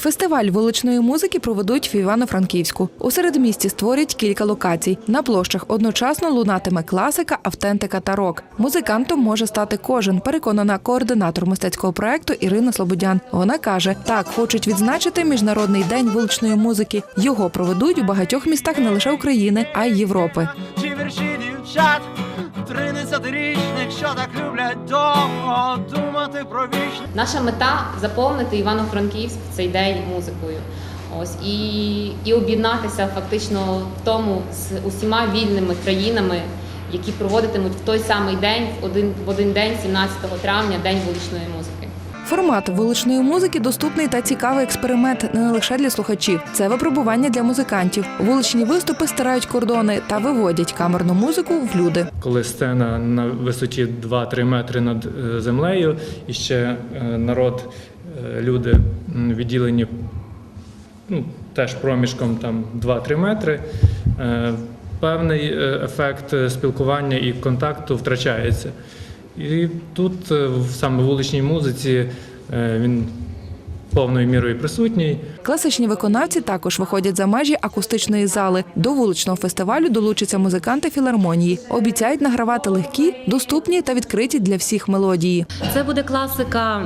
Фестиваль вуличної музики проведуть в Івано-Франківську. У середмісті створять кілька локацій. На площах одночасно лунатиме класика, автентика та рок. Музикантом може стати кожен, переконана координатор мистецького проекту Ірина Слободян. Вона каже: так хочуть відзначити міжнародний день вуличної музики. Його проведуть у багатьох містах не лише України, а й Європи. Чи вірші дівчат, тринадцятирічних, що так люблять довго думати про вічне. Наша мета заповнити Івано-Франківськ цей день музикою. Ось і, і об'єднатися фактично в тому з усіма вільними країнами, які проводитимуть в той самий день, в один в один день, 17 травня, день вуличної музики. Формат вуличної музики доступний та цікавий експеримент не лише для слухачів. Це випробування для музикантів. Вуличні виступи стирають кордони та виводять камерну музику в люди. коли сцена на висоті 2-3 метри над е, землею, і ще е, народ, е, люди відділені ну, теж проміжком там 2-3 метри, певний ефект спілкування і контакту втрачається. І тут саме в вуличній музиці е, він повною мірою присутній. Класичні виконавці також виходять за межі акустичної зали. До вуличного фестивалю долучаться музиканти філармонії. Обіцяють награвати легкі, доступні та відкриті для всіх мелодії. Це буде класика,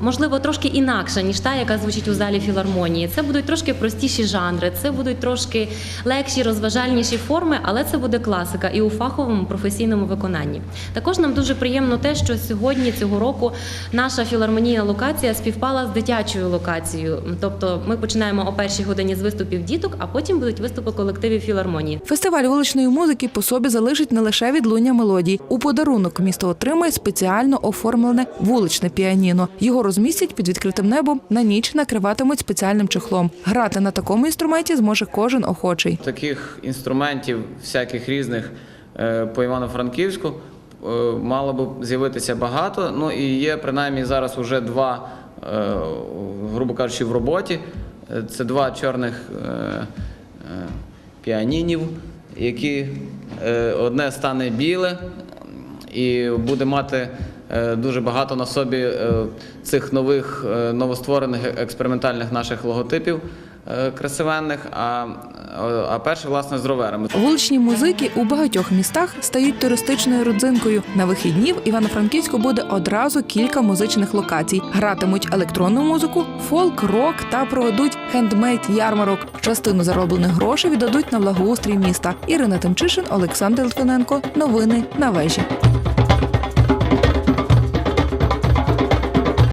можливо, трошки інакша, ніж та, яка звучить у залі філармонії. Це будуть трошки простіші жанри, це будуть трошки легші, розважальніші форми, але це буде класика і у фаховому професійному виконанні. Також нам дуже приємно те, що сьогодні цього року наша філармонійна локація співпала з дитячою локацією. Тобто ми починаємо о першій годині з виступів діток, а потім будуть виступи колективів філармонії. Фестиваль вуличної музики по собі залишить не лише відлуння мелодій. У подарунок місто отримає спеціально оформлене вуличне піаніно. Його розмістять під відкритим небом на ніч накриватимуть спеціальним чехлом. Грати на такому інструменті зможе кожен охочий. Таких інструментів, всяких різних е, по Івано-Франківську е, мало б з'явитися багато. Ну і є принаймні зараз уже два, грубо кажучи, в роботі. Е, Це два чорних е, е, піанінів, які е, одне стане біле і буде мати е, дуже багато на собі е, цих нових е, новостворених експериментальних наших логотипів е, красивенних, а, а перше, власне, з роверами. Вуличні музики у багатьох містах стають туристичною родзинкою. На вихідні в Івано-Франківську буде одразу кілька музичних локацій. Гратимуть електронну музику, фолк, рок та проведуть хендмейд ярмарок. Частину зароблених грошей віддадуть на благоустрій міста. Ірина Тимчишин, Олександр Литвиненко. Новини на вежі.